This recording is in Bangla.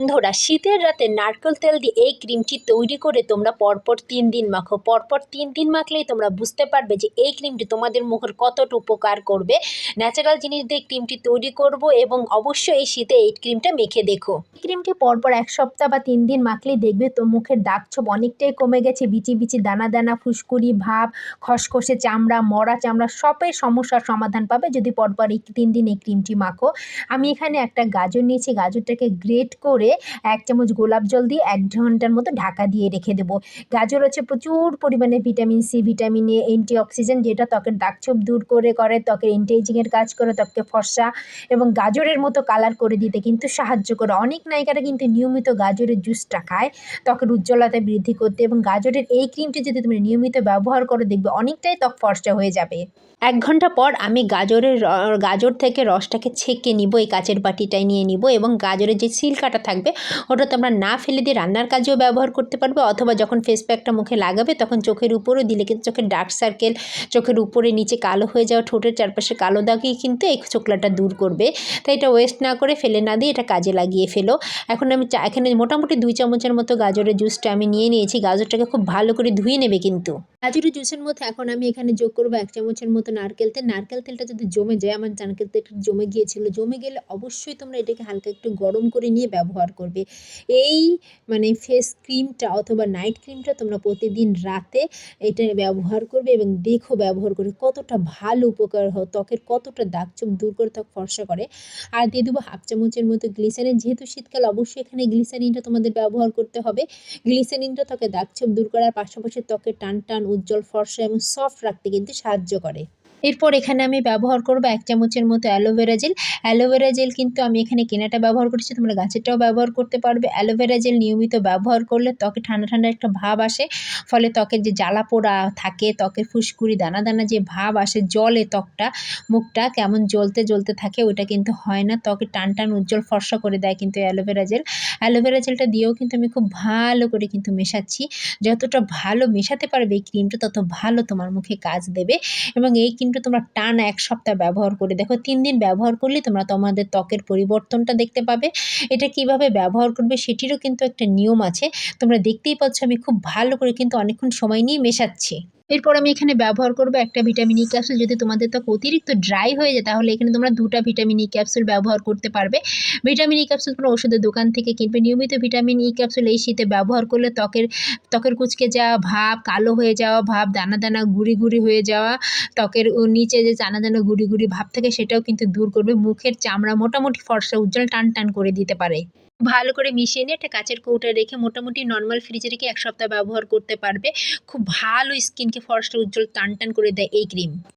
বন্ধুরা, শীতের রাতে নারকেল তেল দিয়ে এই ক্রিমটি তৈরি করে তোমরা পরপর তিন দিন মাখো। পরপর তিন দিন মাখলেই তোমরা বুঝতে পারবে যে এই ক্রিমটি তোমাদের মুখের কতটা উপকার করবে। ন্যাচারাল জিনিস দিয়ে ক্রিমটি তৈরি করব এবং অবশ্যই এই শীতে এই ক্রিমটা মেখে দেখো। এই ক্রিমটি পরপর এক সপ্তাহ বা তিন দিন মাখলেই দেখবে তো মুখের দাগ ছোপ অনেকটাই কমে গেছে। বিচি বিচি দানা দানা, ফুসকুড়ি, ভাব, খসখসে চামড়া, মরা চামড়া সবের সমস্যার সমাধান পাবে যদি পরপর এই তিন দিন এই ক্রিমটি মাখো। আমি এখানে একটা গাজর নিয়েছি। গাজরটাকে গ্রেট করে এক চামচ গোলাপ জল দিয়ে এক ঘণ্টার মতো ঢাকা দিয়ে রেখে দেবো। গাজর হচ্ছে প্রচুর পরিমাণে vitamin C, vitamin A anti oxygen যেটা ত্বকের দাগছোপ দূর করে করে, ত্বকের এন্টিএজিংয়ের কাজ করে, ত্বককে ফর্সা এবং গাজরের মতো কালার করে দিতে কিন্তু সাহায্য করে। অনেক নায়িকারা কিন্তু নিয়মিত গাজরের জুসটা খায়। ত্বকের উজ্জ্বলতা বৃদ্ধি করতে এবং গাজরের এই ক্রিমটি যদি তুমি নিয়মিত ব্যবহার করো দেখবে, অনেকটাই ত্বক ফর্সা হয়ে যাবে। এক ঘণ্টা পর আমি গাজরের গাজর থেকে রসটাকে ছেঁকে নিব, এই কাচের বাটিটায় নিয়ে নিব এবং গাজরের যে সিলকাটা থাকবে ওটা তোমরা না ফেলে দিয়ে রান্নার কাজেও ব্যবহার করতে পারবে অথবা যখন ফেস প্যাকটা মুখে লাগাবে তখন চোখের উপরেও দিলে কিন্তু চোখের ডার্ক সার্কেল চোখের উপরে নিচে কালো হয়ে যাওয়া ঠোঁটের চারপাশে কালো দাগই কিন্তু এই চোখলাটা দূর করবে। তাই এটা ওয়েস্ট না করে ফেলে না দিয়ে এটা কাজে লাগিয়ে ফেলো। এখন আমি এখানে মোটামুটি দুই চামচের মতো গাজরের জুসটা আমি নিয়ে নিয়েছি। গাজরটাকে খুব ভালো করে ধুয়ে নেবে কিন্তু। গাজরের জুসের মধ্যে এখন আমি এখানে যোগ করব এক চামচের মতো নারকেল তেল। নারকেল তেলটা যদি জমে যায়, আমার নারকেল তেলটা জমে গিয়েছিল। জমে গেলে অবশ্যই তোমরা এটাকে হালকা একটু গরম করে নিয়ে ব্যবহার করবে। এই মানে ফেস ক্রিমটা অথবা নাইট ক্রিমটা তোমরা প্রতিদিন রাতে এটা ব্যবহার করবে এবং দেখো ব্যবহার করে কতটা ভালো উপকার হয় ত্বকের কতটা দাগ চোখ দূর করে ত্বক ফর্সা করে। আর দিয়ে দেবো হাফ চামচের মতো গ্লিসারিন। যেহেতু শীতকাল, অবশ্যই এখানে গ্লিসারিনটা তোমাদের ব্যবহার করতে হবে। গ্লিসারিনটা ত্বকে দাগ ছোপ দূর করার পাশাপাশি ত্বকের টান টান উজ্জ্বল ফর্সা এবং সফট রাখতে কিন্তু সাহায্য করে। এরপর এখানে আমি ব্যবহার করব এক চামচের মতো অ্যালোভেরা জেল অ্যালোভেরা জেল কিন্তু আমি এখানে কেনাটা ব্যবহার করছি, তোমরা গাছেরটাও ব্যবহার করতে পারবে। অ্যালোভেরা জেল নিয়মিত ব্যবহার করলে ত্বকে ঠান্ডা ঠান্ডা একটা ভাব আসে, ফলে ত্বকের যে জ্বালা পোড়া থাকে ত্বকের ফুসকুড়ি, দানা দানা যে ভাব আসে, জলে ত্বকটা, মুখটা কেমন জ্বলতে জ্বলতে থাকে ওটা কিন্তু হয় না। ত্বকে টান টান উজ্জ্বল ফর্সা করে দেয় কিন্তু অ্যালোভেরা জেল অ্যালোভেরা জেলটা দিয়েও কিন্তু আমি খুব ভালো করে কিন্তু মেশাচ্ছি। যতটা ভালো মেশাতে পারবে এই ক্রিমটা তত ভালো তোমার মুখে কাজ দেবে। এবং এই ক্রিমটা তোমরা টান এক সপ্তাহ ব্যবহার করে দেখো। তিন দিন ব্যবহার করলে তোমরা তোমাদের ত্বকের পরিবর্তনটা দেখতে পাবে। এটা কীভাবে ব্যবহার করবে সেটিরও কিন্তু একটা নিয়ম আছে। তোমরা দেখতেই পাচ্ছ আমি খুব ভালো করে কিন্তু অনেকক্ষণ সময় নিয়ে মেশাচ্ছি। এরপর আমি এখানে ব্যবহার করব একটা ভিটামিন ই ক্যাপসুল যদি তোমাদের ত্বক অতিরিক্ত ড্রাই হয়ে যায়, তাহলে এখানে তোমরা দুটা ভিটামিন ই ক্যাপসুল ব্যবহার করতে পারবে। ভিটামিন ই ক্যাপসুল কোনো ওষুধের দোকান থেকে কিনবে। নিয়মিত ভিটামিন ই ক্যাপসুল এই শীতে ব্যবহার করলে ত্বকের ত্বকের কুচকে যাওয়া ভাব, কালো হয়ে যাওয়া ভাব, দানা দানা গুড়ি গুড়ি হয়ে যাওয়া, ত্বকের নিচে যে দানা দানা গুড়ি গুড়ি ভাব থাকে, সেটাও কিন্তু দূর করবে। মুখের চামড়া মোটামুটি ফর্সা, উজ্জ্বল, টান টান করে দিতে পারে। ভালো করে মিশিয়ে নিয়ে একটা কাঁচের কৌটা রেখে মোটামুটি নর্মাল ফ্রিজে রেখে এক সপ্তাহ ব্যবহার করতে পারবে। খুব ভালো স্কিনকে ফর্সা উজ্জ্বল টান টান করে দেয় এই ক্রিম